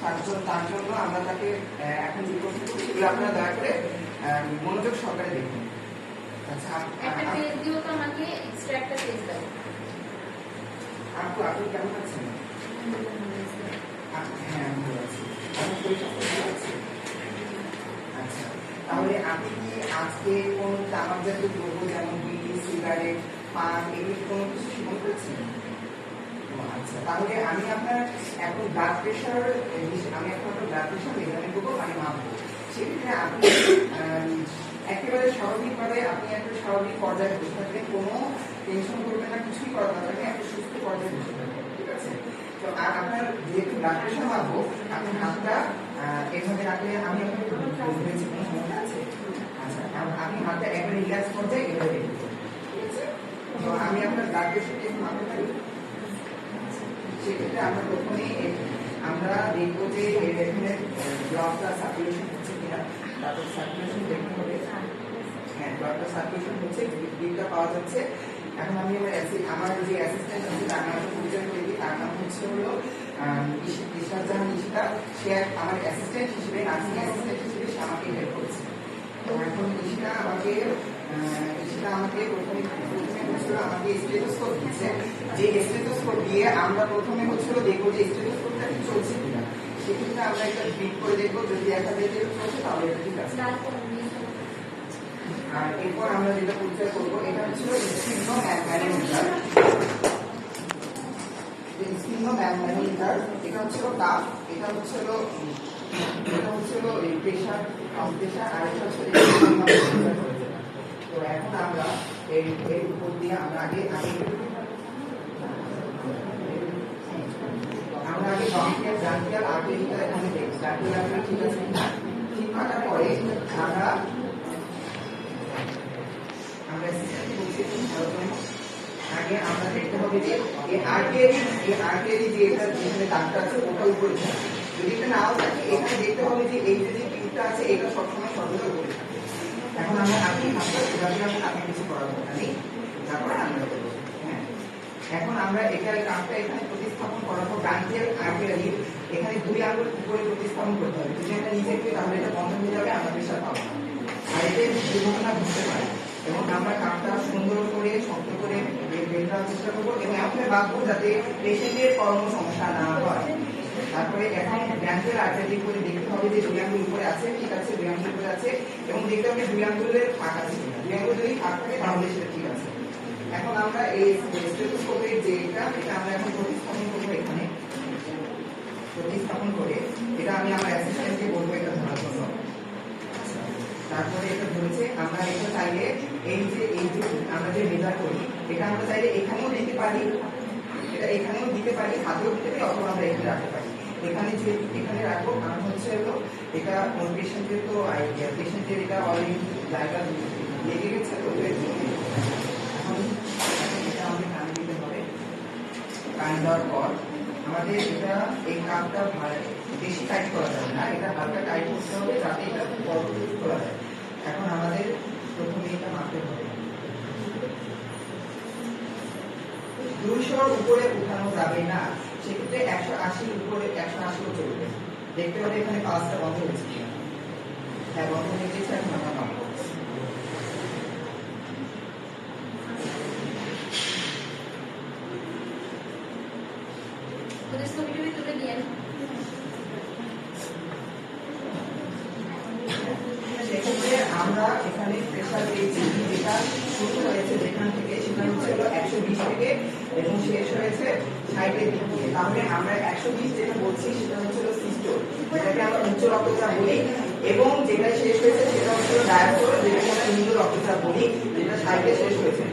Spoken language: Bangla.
তার জন্য তার জন্য আমরা তাকে এখন প্রশ্ন করছি আপনারা দয়া করে মনোযোগ সহকারে দেখুন। আচ্ছা আপ- আপনি কেমন আছেন? হ্যাঁ ভালো আছি। আপনার শরীর ভালো আছে? আচ্ছা তাহলে আপনি কি আজকে কোন তামাক জাতীয় দ্রব্য যেমন বিড়ি সিগারেট পান এগুলো কোনো কিছু সেবন করেছেন? তাহলে আমি আপনার এখন ব্লাড প্রেশার আমি এখন আপনার ব্লাড প্রেশার মেজারমেন্ট করব মানে মাপবো। সেক্ষেত্রে আপনি আম, একেবারে স্বাভাবিকভাবে আপনি একটা স্বাভাবিক পর্যায়ে বসে থাকবেন কোনো টেনশন করবেন না কিছুই দরকার নেই একটা সুস্থ পর্যায়ে বসে থাকবেন ঠিক আছে? তো আর আপনার যেহেতু ব্লাড প্রেশার মাপবো আপনি হাতটা এভাবে রাখলে আমি আপনাকে বলেছি কোনো সমস্যা আছে? আচ্ছা আপ- আপনি হাতটা একবারে রিল্যাক্স পর্যায়ে এভাবে ঠিক আছে? তো আমি আপনার ব্লাড প্রেশারটা মাপতে পারি? সেক্ষেত্রে আমরা প্রথমে আমরা দেখব যে এখানে ব্লাডটা সার্কুলেশন হচ্ছে কিনা। তারপর সার্কুলেশন দেখতে হবে। হ্যাঁ ব্লাডটা সার্কুলেশন হচ্ছে বিলটা পাওয়া যাচ্ছে। এখন আমি আমার আমার যে অ্যাসিস্ট্যান্ট আছে, তার নাম পরিচয় করে তার নাম হচ্ছে হলো ইশাদ জাহান ইশিতা সে আমার অ্যাসিস্ট্যান্ট হিসেবে, নার্সিং অ্যাসিস্ট্যান্ট হিসেবে সে আমাকে হেল্প করছে। তো এখন ইশিতা আমাকে আহ, আমাকে প্রথমে হচ্ছিল আমাকে স্টেথোস্কোপ দিচ্ছে যে স্টেথোস্কোপ দিয়ে আমরা প্রথমে হচ্ছিল দেখব যে স্টেথোস্কোপটা কি চলছে কিনা সেক্ষেত্রে আমরা একটা বিট করে দেখব যদি দেখা যায় চলছে তাহলে ঠিক আছে আর এরপর আমরা যেটা পরিচয় করব এটা হচ্ছিল স্কিন্ন ম্যানোমিটার স্কিন্ন ম্যানোমিটার এটা হচ্ছিল তাপ এটা হচ্ছিল এটা হচ্ছিল প্রেশার প্রেশার আর এটা হচ্ছে তো এখন আমরা এই এর উপর দিয়ে আমরা আগে আগে আমরা আগে ডমিকের জানকিয়াল আর্টারিটা এখানে দেখি। আর্টারি ঠিক আছে? ঠিক থাকার পরে আমরা আমরা। আগে দেখতে হবে যে এই আর্টারি এই আর্টারি যে এটা যেখানে দাগটা আছে ওটা উপরে। যদি এটা নাও থাকে, এখানে দেখতে হবে যে এই যে টিউবটা আছে, এটা সবসময় সর্বদা থাকে আপনি আপনি কিছু এখন আমরা এটার কাপটা এখানে প্রতিস্থাপন করার পর গান্টের আর্টারি এখানে দুই আঙুল উপরে প্রতিস্থাপন করতে হবে যদি এটা নিচে একটু তাহলে এটা বন্ধ হয়ে যাবে আমরা প্রেশার পাবো না আর এতে দুর্ঘটনা ঘটতে পারে এবং আমরা কাপটা সুন্দর করে শক্ত করে বের করার চেষ্টা করব এবং এমন বাঁধবো যাতে পেশেন্টের কর্ম সমস্যা না হয়। তারপরে এখন ব্যাংকের আর্টারি করে দেখতে হবে যে দুই উপরে আছে, ঠিক আছে, দুই আঙ্গুল উপরে আছে, এবং দেখতে হবে দুই আঙ্গুলের ফাঁক আছে দুই আঙ্গুল যদি ফাঁক থাকে, তাহলে সেটা ঠিক আছে। এখন আমরা এই স্টেথোস্কোপের যে এটা এটা আমরা এখন প্রতিস্থাপন করব এখানে। প্রতিস্থাপন করে এটা আমি আমার অ্যাসিস্ট্যান্টকে বলব এটা ধরার জন্য। তারপরে এটা ধরেছে, আমরা এটা চাইলে এই যে এই যে আমরা যে মেজার করি, এটা আমরা চাইলে এখানেও দিতে পারি, এটা এখানেও দিতে পারি, হাতেও দিতে পারি, অথবা আমরা এখানে রাখতে পারি। এখানে যে এখানে রাখব, কারণ হচ্ছে হলো, এটা কোন পেশেন্টের তো আইডিয়া পেশেন্টের এটা অলরেডি জায়গা লেগে গেছে, তো এখন এটা কানে দিতে হবে। দেওয়ার পর আমাদের এটা, এই কাপটা বেশি টাইট করা যাবে না, এটা হালকা টাইট করতে হবে যাতে এটা পরবর্তী করা যায়। এখন আমাদের প্রথমে এটা মাপতে হবে। দুইশোর উপরে উঠানো যাবে না উপরে একশো আশিও চলবে দেখতে হবে এখানে পাঁচটা বন্ধ হয়েছে কিনা? হ্যাঁ বন্ধ হয়ে গেছে এখন আমরা দিয়ে আমরা এখানে প্রেশার পেয়েছি যেটা শুরু হয়েছে যেখান থেকে সেটা হচ্ছে হলো একশো থেকে এবং শেষ হয়েছে ষাটের দিক দিয়ে। তাহলে আমরা একশো বিশ যেটা বলছি সেটা হচ্ছে হলো সিস্টোল যেটাকে আমরা উচ্চ রক্তচাপ বলি এবং যেটা শেষ হয়েছে সেটা হচ্ছে ডায়াস্টোল যেটাকে আমরা নিম্ন রক্তচাপ বলি, যেটা ষাটে শেষ হয়েছে।